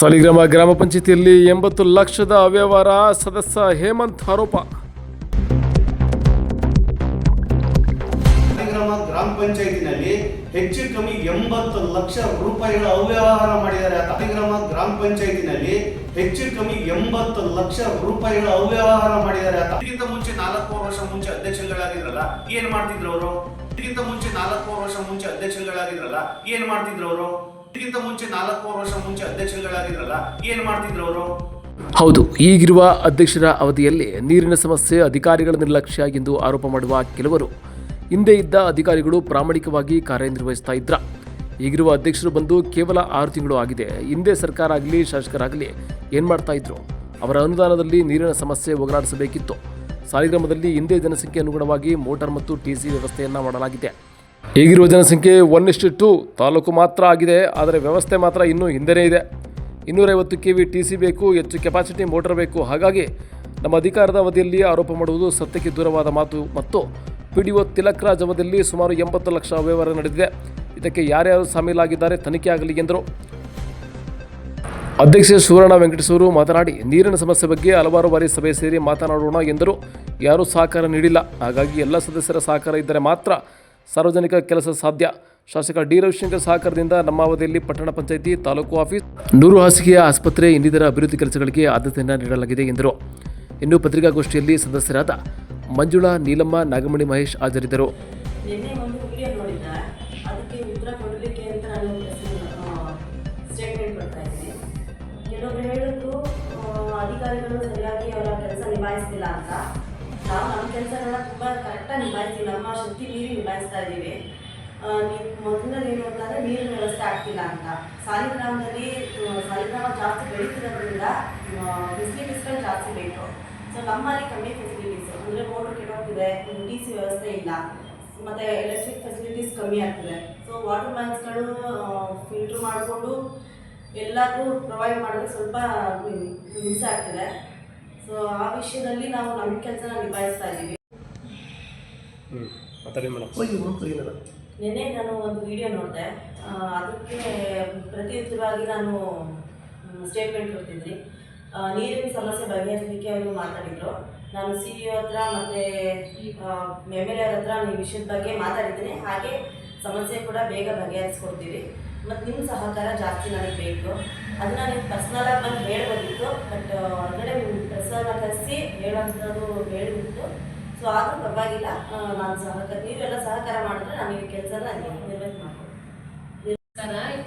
ಸಾಲಿಗ್ರಾಮ ಗ್ರಾಮ ಪಂಚಾಯತಿಯಲ್ಲಿ ಎಂಬತ್ತು ಲಕ್ಷದ ಅವ್ಯವಹಾರ, ಸದಸ್ಯ ಹೇಮಂತ್ ಆರೋಪ. ಗ್ರಾಮ ಪಂಚಾಯತಿನಲ್ಲಿ ಹೆಚ್ಚು ಕಮ್ಮಿ ಎಂಬತ್ತು ಲಕ್ಷ ರೂಪಾಯಿಗಳ ಅವ್ಯವಹಾರ ಮಾಡಿದ್ದಾರೆ. ಸಾಲಿಗ್ರಾಮ ಗ್ರಾಮ ಪಂಚಾಯತಿನಲ್ಲಿ ಹೆಚ್ಚು ಕಮ್ಮಿ ಎಂಬತ್ತು ಲಕ್ಷ ರೂಪಾಯಿಗಳ ಅವ್ಯವಹಾರ ಮಾಡಿದ್ದಾರೆ. ಅದಕ್ಕಿಂತ ಮುಂಚೆ ನಾಲ್ಕು ವರ್ಷ ಮುಂಚೆ ಅಧ್ಯಕ್ಷಗಳಾಗಿದ್ರಲ್ಲ ಏನ್ ಮಾಡ್ತಿದ್ರು ಅವರು? ಇದಕ್ಕಿಂತ ಮುಂಚೆ ನಾಲ್ಕು ವರ್ಷ ಮುಂಚೆ ಅಧ್ಯಕ್ಷಗಳಾಗಿದ್ರಲ್ಲ ಏನ್ ಮಾಡ್ತಿದ್ರು ಅವರು? ಇದಕ್ಕಿಂತ ಮುಂಚೆ ನಾಲ್ಕು ವರ್ಷ ಮುಂಚೆ ಅಧ್ಯಕ್ಷರುಗಳಾಗಿದ್ರಲ್ಲ, ಏನ್ ಮಾಡ್ತಿದ್ರು ಅವರು? ಹೌದು, ಈಗಿರುವ ಅಧ್ಯಕ್ಷರ ಅವಧಿಯಲ್ಲಿ ನೀರಿನ ಸಮಸ್ಯೆ ಅಧಿಕಾರಿಗಳ ನಿರ್ಲಕ್ಷ್ಯ ಎಂದು ಆರೋಪ ಮಾಡುವ ಕೆಲವರು ಹಿಂದೆ ಇದ್ದ ಅಧಿಕಾರಿಗಳು ಪ್ರಾಮಾಣಿಕವಾಗಿ ಕಾರ್ಯನಿರ್ವಹಿಸ್ತಾ ಇದ್ರ. ಈಗಿರುವ ಅಧ್ಯಕ್ಷರು ಬಂದು ಕೇವಲ ಆರು ತಿಂಗಳು ಆಗಿದೆ. ಹಿಂದೆ ಸರ್ಕಾರ ಆಗಲಿ, ಶಾಸಕರಾಗಲಿ ಏನು ಮಾಡ್ತಾ ಇದ್ರು? ಅವರ ಅನುದಾನದಲ್ಲಿ ನೀರಿನ ಸಮಸ್ಯೆ ಹೋಗಲಾಡಿಸಬೇಕಿತ್ತು. ಸಾಲಿಗ್ರಾಮದಲ್ಲಿ ಹಿಂದೆ ಜನಸಂಖ್ಯೆ ಅನುಗುಣವಾಗಿ ಮೋಟಾರ್ ಮತ್ತು ಟಿಸಿ ವ್ಯವಸ್ಥೆಯನ್ನು ಮಾಡಲಾಗಿದೆ. ಈಗಿರುವ ಜನಸಂಖ್ಯೆ ಒನ್ ಇಷ್ಟು ಟು ತಾಲೂಕು ಮಾತ್ರ ಆಗಿದೆ, ಆದರೆ ವ್ಯವಸ್ಥೆ ಮಾತ್ರ ಇನ್ನೂ ಹಿಂದೆನೇ ಇದೆ. ಇನ್ನೂರೈವತ್ತು ಕೆ ವಿ ಟಿ ಸಿ ಬೇಕು, ಹೆಚ್ಚು ಕೆಪಾಸಿಟಿ ಮೋಟರ್ ಬೇಕು. ಹಾಗಾಗಿ ನಮ್ಮ ಅಧಿಕಾರದ ಅವಧಿಯಲ್ಲಿ ಆರೋಪ ಮಾಡುವುದು ಸತ್ಯಕ್ಕೆ ದೂರವಾದ ಮಾತು. ಮತ್ತು ಪಿ ಡಿ ಒ ತಿಲಕ್ರಾಜ್ ಅವಧಿಯಲ್ಲಿ ಸುಮಾರು ಎಂಬತ್ತು ಲಕ್ಷ ಅವ್ಯವಹಾರ ನಡೆದಿದೆ. ಇದಕ್ಕೆ ಯಾರ್ಯಾರು ಸಾಮೀಲಾಗಿದ್ದಾರೆ ತನಿಖೆ ಆಗಲಿ ಎಂದರು. ಅಧ್ಯಕ್ಷೆ ಸುವರ್ಣ ವೆಂಕಟೇಶ್ವರು ಮಾತನಾಡಿ, ನೀರಿನ ಸಮಸ್ಯೆ ಬಗ್ಗೆ ಹಲವಾರು ಬಾರಿ ಸಭೆ ಸೇರಿ ಮಾತನಾಡೋಣ ಎಂದರು. ಯಾರೂ ಸಹಕಾರ ನೀಡಿಲ್ಲ. ಹಾಗಾಗಿ ಎಲ್ಲ ಸದಸ್ಯರ ಸಹಕಾರ ಇದ್ದರೆ ಮಾತ್ರ ಸಾರ್ವಜನಿಕ ಕೆಲಸ ಸಾಧ್ಯ. ಶಾಸಕ ಡಿ. ರವಿಶಂಕರ್ ಸಹಕಾರದಿಂದ ನಮ್ಮ ಅವಧಿಯಲ್ಲಿ ಪಟ್ಟಣ ಪಂಚಾಯಿತಿ ತಾಲೂಕು ಆಫೀಸ್ ನೂರು ಹಾಸಿಗೆಯ ಆಸ್ಪತ್ರೆ ಇನ್ನಿತರ ಅಭಿವೃದ್ಧಿ ಕೆಲಸಗಳಿಗೆ ಆದ್ಯತೆಯನ್ನು ನೀಡಲಾಗಿದೆ ಎಂದರು. ಇನ್ನು ಪತ್ರಿಕಾಗೋಷ್ಠಿಯಲ್ಲಿ ಸದಸ್ಯರಾದ ಮಂಜುಳಾ, ನೀಲಮ್ಮ, ನಾಗಮಣಿ ಮಹೇಶ್ ಹಾಜರಿದ್ದರು. ಅಧಿಕಾರಿಗಳು ಸರಿಯಾಗಿ ಅವರ ಕೆಲಸ ನಿಭಾಯಿಸ್ತಿಲ್ಲ ಅಂತ. ನಾವು ನಮ್ಮ ಕೆಲಸಗಳನ್ನ ತುಂಬ ಕರೆಕ್ಟಾಗಿ ನಿಭಾಯಿಸ್ತೀವಿ. ನಮ್ಮ ಶಕ್ತಿ ಮೀರಿ ನಿಭಾಯಿಸ್ತಾ ಇದ್ದೀವಿ ಮೊದಲನೇದು ಏನು ಅಂತಂದರೆ ನೀರಿನ ವ್ಯವಸ್ಥೆ ಆಗ್ತಿಲ್ಲ ಅಂತ. ಸಾಲಿಗ್ರಾಮದಲ್ಲಿ ಸಾಲಿಗ್ರಾಮ ಜಾಸ್ತಿ ಬೆಳೀತಿರೋದ್ರಿಂದ ಫೆಸಿಲಿಟೀಸ್ಗಳು ಜಾಸ್ತಿ ಬೇಕು ಸೊ ನಮ್ಮಲ್ಲಿ ಕಮ್ಮಿ ಫೆಸಿಲಿಟೀಸ್ ಅಂದರೆ ಮೋಟ್ರ್ ಕೆಟ್ಟೋಗ್ತಿದೆ ಡಿ ಸಿ ವ್ಯವಸ್ಥೆ ಇಲ್ಲ. ಮತ್ತು ಎಲೆಕ್ಟ್ರಿಕ್ ಫೆಸಿಲಿಟೀಸ್ ಕಮ್ಮಿ ಆಗ್ತಿದೆ. ಸೊ ವಾಟರ್ ಮ್ಯಾನ್ಸ್ಗಳು ಫಿಲ್ಟ್ರ್ ಮಾಡಿಕೊಂಡು ಎಲ್ಲರಿಗೂ ಪ್ರೊವೈಡ್ ಮಾಡಿದ್ರೆ ಸ್ವಲ್ಪ ಹಿಂಸೆ ಆಗ್ತಿದೆ. ಸೊ ಆ ವಿಷಯದಲ್ಲಿ ನಾವು ನಮ್ಮ ಕೆಲಸನ ನಿಭಾಯಿಸ್ತಾ ಇದ್ದೀವಿ. ನಿನ್ನೆ ನಾನು ಒಂದು ವಿಡಿಯೋ ನೋಡಿದೆ. ಅದಕ್ಕೆ ಪ್ರತಿಯುತ್ತರವಾಗಿ ನಾನು ಸ್ಟೇಟ್ಮೆಂಟ್ ಕೊಡ್ತಿದ್ರಿ. ನೀರಿನ ಸಮಸ್ಯೆ ಬಗೆಹರಿಸಲಿಕ್ಕೆ ಅವರು ಮಾತಾಡಿದರು. ನಾನು ಸಿ ಇ ಹತ್ರ ಮತ್ತು ಎಂ ಎಲ್ ಎ ಹತ್ರ ಈ ವಿಷಯದ ಬಗ್ಗೆ ಮಾತಾಡಿದ್ದೀನಿ. ಹಾಗೆ ಸಮಸ್ಯೆ ಕೂಡ ಬೇಗ ಬಗೆಹರಿಸ್ಕೊಡ್ತೀವಿ. ಮತ್ತು ನಿಮ್ಮ ಸಹಕಾರ ಜಾಸ್ತಿ ನನಗೆ ಬೇಕು. ಅದನ್ನ ನೀವು ಪರ್ಸ್ನಲಾಗಿ ಬಂದು ಹೇಳ್ಬೋದಿತ್ತು ಬಟ್ ಹೊರಗಡೆ ಪ್ರಸಾದ ಕರೆಸಿ ಹೇಳೋಂಥದ್ದು ಹೇಳಿಬಿಟ್ಟು ಸೊ ಆದರೂ ಪರವಾಗಿಲ್ಲ ನಾನು ಸಹಕಾರ ನೀವೆಲ್ಲ ಸಹಕಾರ ಮಾಡಿದ್ರೆ ನಾನು ಈ ಕೆಲಸನ ನಿರ್ವಹಣೆ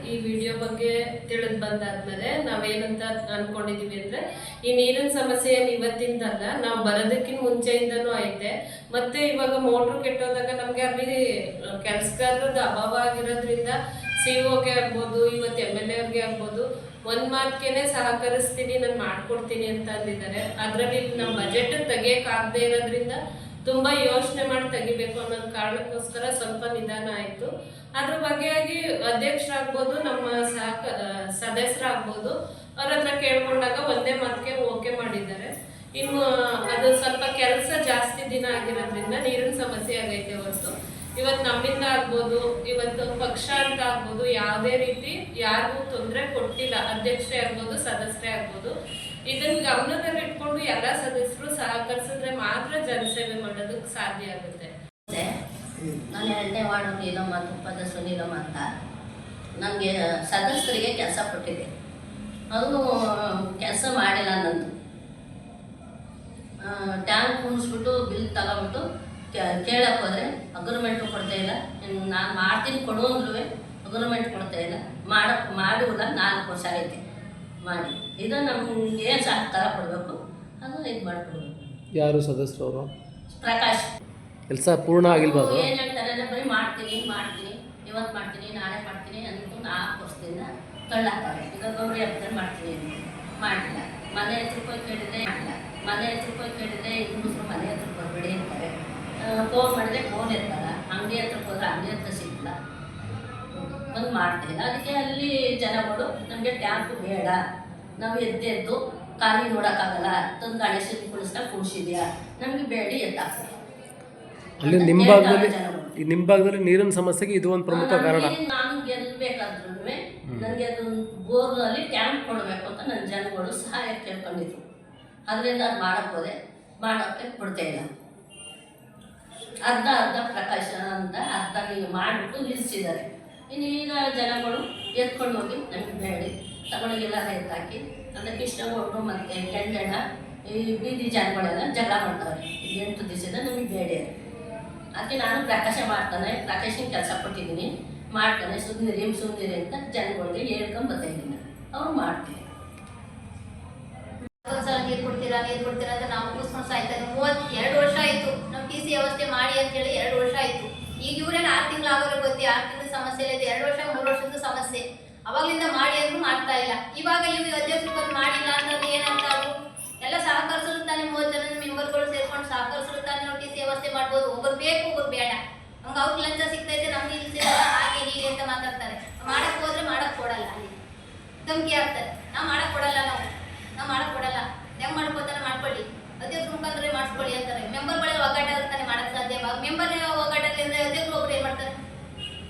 ಈ ವಿಡಿಯೋ ಬಗ್ಗೆ ತಿಳಿದು ಬಂದಾದ್ಮೇಲೆ ನಾವೇನಂತ ಅನ್ಕೊಂಡಿದೀವಿ ಅಂದ್ರೆ, ಈ ನೀರಿನ ಸಮಸ್ಯೆ ಏನ್ ಇವತ್ತಿಂದಲ್ಲ, ನಾವು ಬರೋದಕ್ಕಿಂತ ಮುಂಚೆಯಿಂದನೂ ಐತೆ. ಮತ್ತೆ ಇವಾಗ ಮೋಟ್ರ್ ಕೆಟ್ಟೋದಾಗ ನಮಗೆ ಅಲ್ಲಿ ಕೆಲಸಗಾರರದ ಅಭಾವ ಆಗಿರೋದ್ರಿಂದ ಸಿ ಗೆ ಆಗ್ಬೋದು, ಇವತ್ತು ಎಂ ಎಲ್ ಎ ಅವ್ರಿಗೆ ಆಗ್ಬೋದು ಒಂದ್ ಮಾತ್ಗೆನೆ ಸಹಕರಿಸ್ತೀನಿ, ನಾನು ಮಾಡ್ಕೊಡ್ತೀನಿ ಅಂತ ಅಂದಿದ್ದಾರೆ. ಅದ್ರಲ್ಲಿ ನಮ್ಮ ಬಜೆಟ್ ತೆಗಿಯಕ್ಕಾಗದೇ ಇರೋದ್ರಿಂದ ತುಂಬಾ ಯೋಚನೆ ಮಾಡಿ ತೆಗಿಬೇಕು ಅನ್ನೋ ಕಾರಣಕ್ಕೋಸ್ಕರ ಸ್ವಲ್ಪ ನಿಧಾನ ಆಯ್ತು. ಅದ್ರ ಬಗ್ಗೆಯಾಗಿ ಅಧ್ಯಕ್ಷರಾಗ್ಬೋದು, ನಮ್ಮ ಸಹಕ ಸದಸ್ಯರಾಗ್ಬೋದು, ಅವ್ರ ಹತ್ರ ಕೇಳ್ಕೊಂಡಾಗ ಒಂದೇ ಮಾತಿಗೆ ಓಕೆ ಮಾಡಿದ್ದಾರೆ. ಇನ್ನು ಅದು ಸ್ವಲ್ಪ ಕೆಲಸ ಜಾಸ್ತಿ ದಿನ ಆಗಿರೋದ್ರಿಂದ ನೀರಿನ ಸಮಸ್ಯೆ ಆಗೈತೆ ಹೊರತು. ಇವತ್ತು ನಮ್ಮಿಂದ ಆಗ್ಬೋದು, ಇವತ್ತು ಪಕ್ಷ ಅಂತ ಆಗ್ಬೋದು, ಯಾವುದೇ ರೀತಿ ಯಾರಿಗೂ ತೊಂದರೆ ಕೊಟ್ಟಿಲ್ಲ, ಅಧ್ಯಕ್ಷರೇ ಆಗ್ಬೋದು, ಸದಸ್ಯರೇ ಆಗ್ಬೋದು. ಇದನ್ನ ಗಮನದಲ್ಲಿ ಇಟ್ಕೊಂಡು ಎಲ್ಲ ಸದಸ್ಯರು ಸಹಕರಿಸಿದ್ರೆ ಮಾತ್ರ ಜನಸೇವೆ ಮಾಡೋದಕ್ಕೆ ಸಾಧ್ಯ ಆಗುತ್ತೆ. ನಾನು ಎರಡನೇ ವಾರ್ಡ್ ನೀಲಮ್ಮ ತುಪ್ಪದ ಸುನೀಲಮ್ಮ ಅಂತ ನನಗೆ ಸದಸ್ಯರಿಗೆ ಕೆಲಸ ಕೊಟ್ಟಿದೆ ಅದು ಕೆಲಸ ಮಾಡಿಲ್ಲ ನಂದು. ಟ್ಯಾಂಕ್ ಕುಣಿಸ್ಬಿಟ್ಟು ಬಿಲ್ ಕೇಳಕ್ಕೆ ಹೋದರೆ ಅಗ್ರಿಮೆಂಟು ಕೊಡ್ತಾ ಇಲ್ಲ. ನಾನು ಮಾಡ್ತೀನಿ ಕೊಡು ಅಂದ್ರೂ ಅಗ್ರಿಮೆಂಟ್ ಕೊಡ್ತಾ ಇಲ್ಲ. ಮಾಡಕ್ಕೆ ಮಾಡುವುದ ನಾಲ್ಕು ವರ್ಷ ಐತೆ ಮಾಡಿ. ಇದು ನಮ್ಗೆ ಏನು ಸಹಕಾರ ಕೊಡಬೇಕು. ಅದು ಇದು ಮಾಡಿಕೊಡ್ಬೇಕು. ಯಾರು ಸದಸ್ಯರು ಅವರು ಪ್ರಕಾಶ್. ಕೆಲಸ ಪೂರ್ಣ ಆಗಿಲ್ವಾ ಅದು? ಏನ್ ಹೇಳ್ತಾರೆ ಅಂದರೆ ಬರೀ ಮಾಡ್ತೀನಿ ಮಾಡ್ತೀನಿ ಇವತ್ತು ಮಾಡ್ತೀನಿ ನಾಳೆ ಮಾಡ್ತೀನಿ ಅಂತ ನಾಲ್ಕು ವರ್ಷದಿಂದ ತಳ್ಳಾಕ್ತಾರೆ. ಈಗ ಗೌರಿ ಹಬ್ಬದಲ್ಲಿ ಮಾಡ್ತೀನಿ. ಮಾಡಿಲ್ಲ ಮನೆ ಹತ್ರ ಹೋಗಿ ಕೇಳಿದ್ರೆ ಮಾಡಿಲ್ಲ ಮನೆ ಹತ್ರ ಹೋಗಿ ಕೇಳಿದ್ರೆ ಇನ್ನೂ ಮನೆ ಹತ್ರ ಬರಬೇಡಿ ಅಂತಾರೆ. ಫೋನ್ ಮಾಡಿದ್ರೆ ಫೋನ್ ಇರ್ತಾರೆ. ಅಂಗಡಿ ಹತ್ರ ಹೋದ್ರೆ ಅಂಗಡಿ ಹತ್ರ ಸಿಗಲ್ಲ ಬಂದು ಮಾಡ್ತೀನಿ ಅದಕ್ಕೆ ಅಲ್ಲಿ ಜನಗಳು ನಮಗೆ ಟ್ಯಾಂಪು ಬೇಡ. ನಾವು ಎದ್ದೆದ್ದು ಖಾಲಿ ನೋಡೋಕ್ಕಾಗಲ್ಲ. ತಂದು ಗಣೇಶನ ಕುಳಿಸ್ತಾ ಕುಣಿಸಿದ್ಯಾ? ನಮಗೆ ಬೇಡಿ ಎತ್ತಾಕ್ತಾರೆ ಅಲ್ಲಿ ನಿಮ್ಮ ಭಾಗದಲ್ಲಿ ನಿಮ್ಮ ಭಾಗದಲ್ಲಿ ನೀರಿನ ಸಮಸ್ಯೆಗೆ ಇದು ಒಂದು ಪ್ರಮುಖ ಕಾರಣ. ನಾನು ಗೆಲ್ಲಬೇಕಾದ್ರೂ ನನಗೆ ಅದು ಬೋರ್ನಲ್ಲಿ ಕ್ಯಾಂಪ್ ಕೊಡಬೇಕು ಅಂತ ನನ್ನ ಜನಗಳು ಸಹಾಯ ಕೇಳ್ಕೊಂಡಿದ್ರು. ಅದರಿಂದ ಅದು ಮಾಡೋಕ್ಕೋದೆ ಮಾಡೋಕ್ಕೆ ಕೊಡ್ತಾ ಇಲ್ಲ. ಅರ್ಧ ಅರ್ಧ ಪ್ರಕಾಶ ಅಂತ ಅರ್ಧ ನೀವು ಮಾಡಿಬಿಟ್ಟು ನಿಲ್ಲಿಸಿದ್ದಾರೆ ಇನ್ನು ಈಗ ಜನಗಳು ಎತ್ಕೊಂಡು ಹೋಗಿ ನಮಗೆ ಬೇಡಿ ತಗೊಂಡೋಗೆಲ್ಲ ಎತ್ತಾಕಿ ಅದಕ್ಕೆ ಇಷ್ಟಗೊಂಡು ಮತ್ತು ಕೆಂಡಣ್ಣ, ಈ ಬೀದಿ ಜನಗಳೆಲ್ಲ ಜಗಳ ಮಾಡ್ತಾರೆ. ಎಂಟು ದಿವಸದ ನಮಗೆ ಬೇಡಿ ಅದು. ಅದಕ್ಕೆ ನಾನು ಪ್ರಕಾಶ ಮಾಡ್ತಾನೆ ಪ್ರಕಾಶನ ಕೆಲಸ ಕೊಟ್ಟಿದ್ದೀನಿ. ಮಾಡ್ತಾನೆ, ಸುಂದಿರಿ ಸುಂದಿರಿ ಅಂತ ಜನಗಳಿಗೆ ಹೇಳ್ಕೊಂಡು ಬರ್ತಾ ಇದ್ದೀನಿ. ಅವ್ರು ಒಂದ್ಸಲ ನೀರು ಕೊಡ್ತೀರಾ ನೀರು ಕೊಡ್ತೀರಾ ಅಂತ ನಾವು ಕೂಸ್ಕೊಂಡು ಸಾಯ್ತಾರೆ ಮೂವತ್ತೆರಡು ವರ್ಷ ಆಯಿತು. ಟಿ ಸಿ ವ್ಯವಸ್ಥೆ ಮಾಡಿ ಅಂತ ಹೇಳಿ ಎರಡು ವರ್ಷ ಆಯಿತು. ಈಗ ಇವ್ರೇನು ಆರು ತಿಂಗಳು ಆಗೋರು ಗೊತ್ತಿ? ಆರು ತಿಂಗಳ ಸಮಸ್ಯೆ ಇಲ್ಲ. ಎರಡು ವರ್ಷ, ಮೂರು ವರ್ಷದ ಸಮಸ್ಯೆ. ಅವಾಗಲಿಂದ ಮಾಡಿ ಅಂದ್ರೂ ಮಾಡ್ತಾ ಇಲ್ಲ. ಇವಾಗ ಇವ್ರು ಅಧ್ಯಕ್ಷರು ಬಂದು ಮಾಡಿಲ್ಲ ಅಂತಂದ್ರೆ ಏನಂತ ಅದು? ಎಲ್ಲ ಸಹಕರಿಸಲು ತಾನೇ ಮೂವತ್ತು ಜನ ಮೆಂಬರ್ಗಳು ಸೇರ್ಕೊಂಡು ಸಹಕರಿಸಲು ತಾನೇ ಟಿ ಸಿ ವ್ಯವಸ್ಥೆ ಮಾಡ್ಬೋದು. ಒಬ್ಬರು ಬೇಕು, ಒಬ್ಬರು ಬೇಡ. ನಮ್ಗೆ ಅವ್ರಿಗೆ ಲಂಚ ಸಿಗ್ತೈತೆ ನಮ್ಗೆ ಇಲ್ಲಿ ಸಿಗಲ್ಲ ಹಾಗೆ, ಹೀಗೆ ಅಂತ ಮಾತಾಡ್ತಾರೆ. ಮಾಡಕ್ ಹೋದ್ರೆ ಮಾಡಕ್ ಕೊಡಲ್ಲ. ಅಲ್ಲಿ ಧಮಕಿ ಆಗ್ತಾರೆ ನಾವು ಮಾಡಕ್ ಕೊಡಲ್ಲ ನಾವು. ನಾವು ಮಾಡಕ್ ಕೊಡಲ್ಲ. ಹೆಂಗ್ ಮಾಡ್ಕೋತಾನೆ ಮಾಡ್ಕೊಳ್ಳಿ. ಅಧ್ಯಕ್ಷ ಮುಖಾಂತರ ಮಾಡಿಸ್ಕೊಳ್ಳಿ ಅಂತಾರೆ. ಮೆಂಬರ್ಗಳೇ ಒಗ್ಗಟ್ಟ ಅಂತಾನೆ ಮಾಡಕ್ ಸಾಧ್ಯ. ಮೆಂಬರ್ ಒಗ್ಗಟ್ಟಲ್ಲಿ ಅಧ್ಯಕ್ಷರು ಒಬ್ರು ಏನ್ ಮಾಡ್ತಾರೆ?